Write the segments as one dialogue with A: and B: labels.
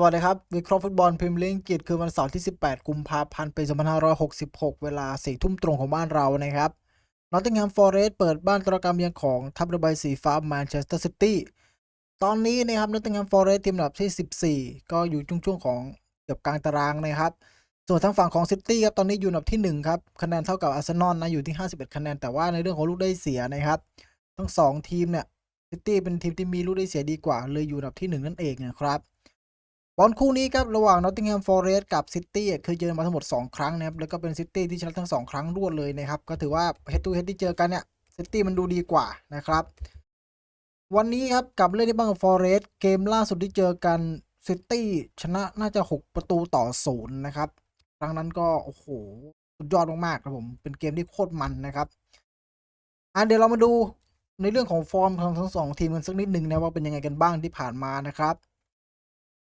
A: สวัสดีครับวิเคราะห์ฟุตบอลพรีเมียร์ลีกอังกฤษคือวันเสาร์ที่ 18 กุมภาพันธ์ปี 2566 เวลา 4 ทุ่มตรงของบ้านเรานะครับนอตติงแฮมฟอร์เรสต์เปิดบ้านตรกรรมเยือนของทัพเรือใบสีฟ้าแมนเชสเตอร์ซิตี้ตอนนี้นะครับนอตติงแฮมฟอร์เรสต์ทีมอันดับที่ 14 ก็อยู่ช่วงๆของเกือบกลางตารางนะครับ ส่วนทางฝั่งของซิตี้ครับตอนนี้อยู่อันดับที่ 1 ครับ คะแนนเท่ากับอาร์เซนอลนะอยู่ที่ 51 คะแนนแต่ว่าในเรื่องของลูกได้เสียนะครับทั้ง 2 ทีมเนี่ยซิตี้เป็นทีมที่มีลูกได้เสียดีกว่าเลยอยู่อันดับที่ 1 นั่นเองนะครับ บอลคู่นี้ครับระหว่าง Nottingham Forest กับ City อะเคยเจอมาทั้งหมด 2 ครั้งนะครับแล้วก็เป็น City ที่ชนะทั้ง 2 ครั้งรวดเลยนะครับก็ถือว่า head to head ที่เจอกันเนี่ย City มันดูดีกว่านะครับ วันนี้ครับกับเล่นที่บ้านกับ Forest เกมล่าสุดที่เจอกัน City ชนะน่าจะ 6 ประตูต่อศูนย์นะครับครั้งนั้นก็โอ้โหสุดยอดมากๆครับผมเป็นเกมที่โคตรมันนะครับอะเดี๋ยวเรามาดูในเรื่องของฟอร์มของทั้งสองทีมกันสักนิดหนึ่งนะว่าเป็นยังไงกันบ้างที่ผ่านมานะครับ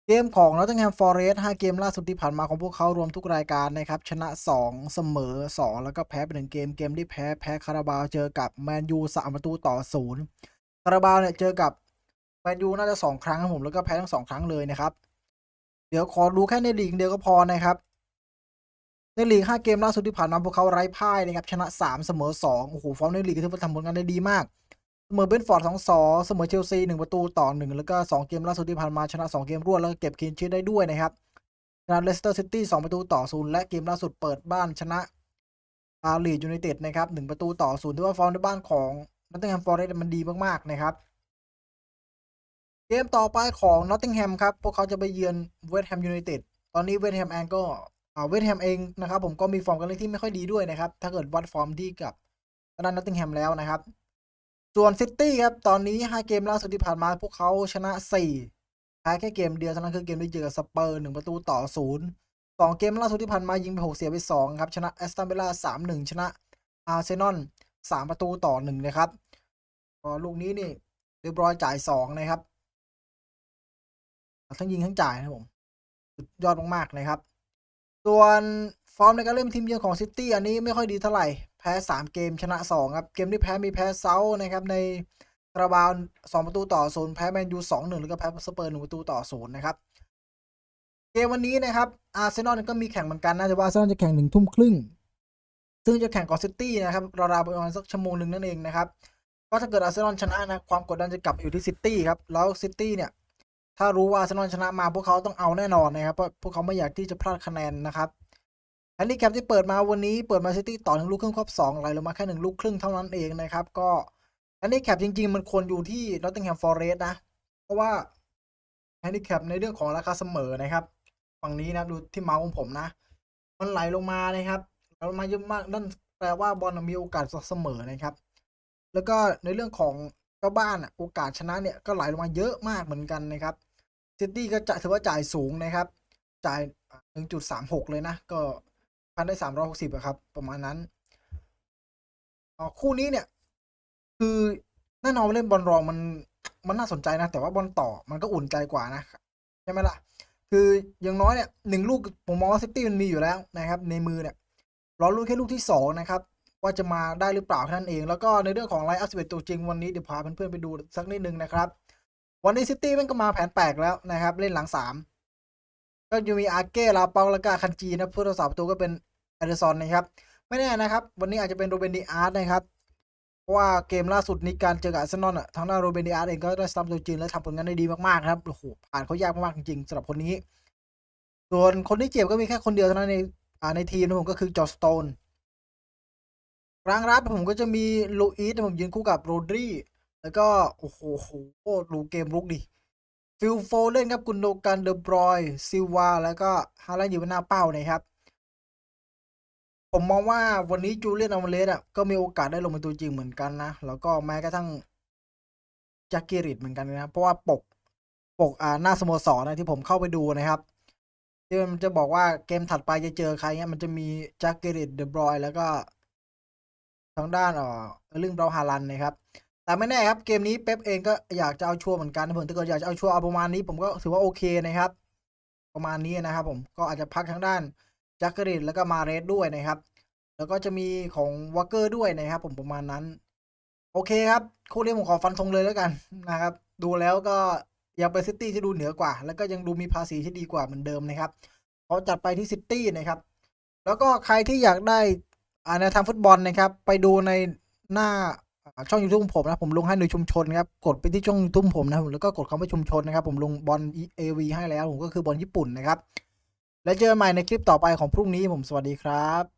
A: เกมของ Nottingham Forest 5เกมล่าสุดที่ผ่านมาของพวกเขารวมทุกรายการนะครับ ชนะ 2 เสมอ 2 แล้วก็แพ้ไปหนึ่งเกม เกมที่แพ้ แพ้คาราบาวเจอกับแมนยู3ประตูต่อ0คาราบาวเนี่ยเจอกับแมนยูน่าจะ 2 ครั้งครับผม แล้วก็แพ้ทั้ง 2 ครั้งเลยนะครับ เดี๋ยวขอดูแค่ในลีกเดียวก็พอนะครับในลีก 5 เกมล่าสุดที่ผ่านมาพวกเขาไร้พ่ายนะครับ ชนะ 3 เสมอ 2 โอ้โห ฟอร์มในลีกถือว่าทำผลงานได้ดีมาก เสมอเบนฟอร์ดสองสอเสมอเชลซีหนึ่งประตูต่อหนึ่งแล้วก็สองเกมล่าสุดที่ผ่านมาชนะสองเกมรวดแล้วก็เก็บคลีนชีได้ด้วยนะครับชนะเลสเตอร์ซิตี้สองประตูต่อศูนย์และเกมล่าสุดเปิดบ้านชนะอาลียูไนเต็ดนะครับหนึ่งประตูต่อศูนย์ถือว่าฟอร์มในบ้านของนอตติงแฮมฟอร์เรสต์มันดีมากๆนะครับ เกมต่อไปของนอตติงแฮมครับ พวกเขาจะไปเยือนเวสต์แฮมยูไนเต็ดตอนนี้เวสต์แฮมเองก็เวสต์แฮมเองนะครับผมก็มีฟอร์มการเล่นที่ไม่ค่อยดีด้วยนะครับ ถ้าเกิดวัดฟอร์มที่กับนนอตติงแฮมแล้วนะครับ ส่วนซิตี้ครับ ตอนนี้ 5 เกมล่าสุดที่ผ่านมาพวกเขาชนะ 4 แพ้แค่เกมเดียวเท่านั้นคือเกมที่เจอกับสเปอร์ 1 ประตูต่อ 0 2 เกมล่าสุดที่ผ่านมายิงไป 6 เสียไป 2 ครับ ชนะแอสตันเวลา3-1 ชนะอาร์เซนอล 3 ประตูต่อ 1 นะครับก็ลูกนี้นี่เรียบร้อยจ่าย 2 นะครับ ทั้งยิงทั้งจ่ายนะผม สุดยอดมาก ๆ นะครับ ส่วน ฟอร์มในการเล่นทีมเยือนของซิตี้อันนี้ไม่ค่อยดีเท่าไหร่ แพ้ 3 เกมชนะ 2 ครับ เกมที่แพ้มีแพ้เซาท์นะครับ ในคาราบาว2ประตูต่อศูนย์แพ้แมนยู2-1 แล้วก็แพ้สเปอร์1ประตูต่อศูนย์นะครับ เกมวันนี้นะครับอาร์เซนอลก็มีแข่งเหมือนกันนะแต่ว่าอาร์เซนอลจะแข่งหนึ่งทุ่มครึ่ง ซึ่งจะแข่งกับซิตี้นะครับราวๆประมาณสักชั่วโมงหนึ่งนั่นเองนะครับก็ถ้าเกิดอาร์เซนอลชนะนะความกดดันจะกลับอยู่ที่ซิตี้ครับแล้วซิตี้เนี่ยถ้ารู้ว่าอาร์เซนอลชนะมาพวกเขาต้องเอาแน่นอนนะครับเพราะพวกเขาไม่อยากที่จะพลาดคะแนนนะครับ แฮนดี้แคปที่เปิดมาวันนี้เปิดมาซิตี้ต่อหนึ่งลูกครึ่งครอบสองไหลลงมาแค่หนึ่งลูกครึ่งเท่านั้นเองนะครับ ก็แฮนดี้แคปจริง ๆ มันควรอยู่ที่นอตติงแฮมฟอร์เรสต์นะ เพราะว่าแฮนดี้แคปในเรื่องของราคาเสมอนะครับ ฝั่งนี้นะดูที่เมาส์ของผมนะ มันไหลลงมานะครับไหลลงมาเยอะมากนั่นแปลว่าบอลมีโอกาสเสมอนะครับ แล้วก็ในเรื่องของเจ้าบ้านอะโอกาสชนะเนี่ยก็ไหลลงมาเยอะมากเหมือนกันนะครับซิตี้ก็จะถือว่าจ่ายสูงนะครับ จ่าย 1.36 เลยนะก็ พันได้360อะครับ ประมาณนั้นอ๋อคู่นี้เนี่ย คือแน่นอนเล่นบอลรองมันมันน่าสนใจนะ แต่ว่าบอลต่อมันก็อุ่นใจกว่านะใช่ไหมล่ะ คืออย่างน้อยเนี่ยหนึ่งลูกผมมองว่าซิตี้มันมีอยู่แล้วนะครับ ในมือเนี่ยรอลูกแค่ลูกที่สองนะครับ ว่าจะมาได้หรือเปล่าแค่นั้นเอง แล้วก็ในเรื่องของไลฟ์อัพสิบเอ็ดตัวจริงวันนี้เดี๋ยวพาเพื่อนๆไปดูสักนิดนึงนะครับ วันนี้ซิตี้มันก็มาแผนแปลกแล้วนะครับ เล่นหลังสาม ก็จะมีอาเก้ลาเปาแล้วก็คันจีนะผู้รักษาประตูก็เป็นเอเดอร์ซอนนะครับ ไม่แน่นะครับ วันนี้อาจจะเป็นโรเบนดีอาร์ตนะครับ เพราะว่าเกมล่าสุดนี้การเจอกับอาร์เซนอลอะทางด้านโรเบนดีอาร์ตเองก็ได้ซ้ำตัวจริงและทำผลงานได้ดีมากๆครับโอ้โหผ่านเขายากมากๆจริงๆสำหรับคนนี้ ส่วนคนที่เจ็บก็มีแค่คนเดียวเท่านั้นในในทีมนะผมก็คือจอร์สโตนกลางรับผมก็จะมีลูอิสผมยืนคู่กับโรดรีแล้วก็โอ้โหโอ้ดูเกมรุกดิ ฟิลโฟเล่นครับกุนโดกันเดอบรอยซิวาแล้วก็ฮาแลนด์อยู่บนหน้าเป้านะครับ ผมมองว่าวันนี้จูเลียนอัลมเลสอะก็มีโอกาสได้ลงเป็นตัวจริงเหมือนกันนะ แล้วก็แม้กระทั่งจักเกริดเหมือนกันนะ เพราะว่าปกปกอ่าหน้าสโมสรนะที่ผมเข้าไปดูนะครับที่มันจะบอกว่าเกมถัดไปจะเจอใครเงี้ยมันจะมีจักเกริดเดอบรอยแล้วก็ทางด้านอ่อเรื่องเบราฮารันนะครับ แต่ไม่แน่ครับเกมนี้เป๊ปเองก็อยากจะเอาชัวร์เหมือนกันผมถ้าเกิดอยากจะเอาชัวร์เอาประมาณนี้ ผมก็ถือว่าโอเคนะครับ ประมาณนี้นะครับ ผมก็อาจจะพักทางด้านจักริดแล้วก็มาเรสด้วยนะครับ แล้วก็จะมีของวอเกอร์ด้วยนะครับ ผมประมาณนั้น โอเคครับคู่นี้ผมขอฟันธงเลยแล้วกันนะครับ ดูแล้วก็ยังเป็นซิตี้ที่ดูเหนือกว่า แล้วก็ยังดูมีภาษีที่ดีกว่าเหมือนเดิมนะครับเขาจัดไปที่ซิตี้นะครับ แล้วก็ใครที่อยากได้อ่าในทางฟุตบอลนะครับ ไปดูในหน้า ช่องยูทูบผมนะผมลงให้ในชุมชนครับกดไปที่ช่องยูทูบผมนะแล้วก็กดคำว่าชุมชนนะครับ ผมลงบอลเอวีให้แล้ว ผมก็คือบอลญี่ปุ่นนะครับ แล้วเจอกันใหม่ในคลิปต่อไปของพรุ่งนี้ผมสวัสดีครับ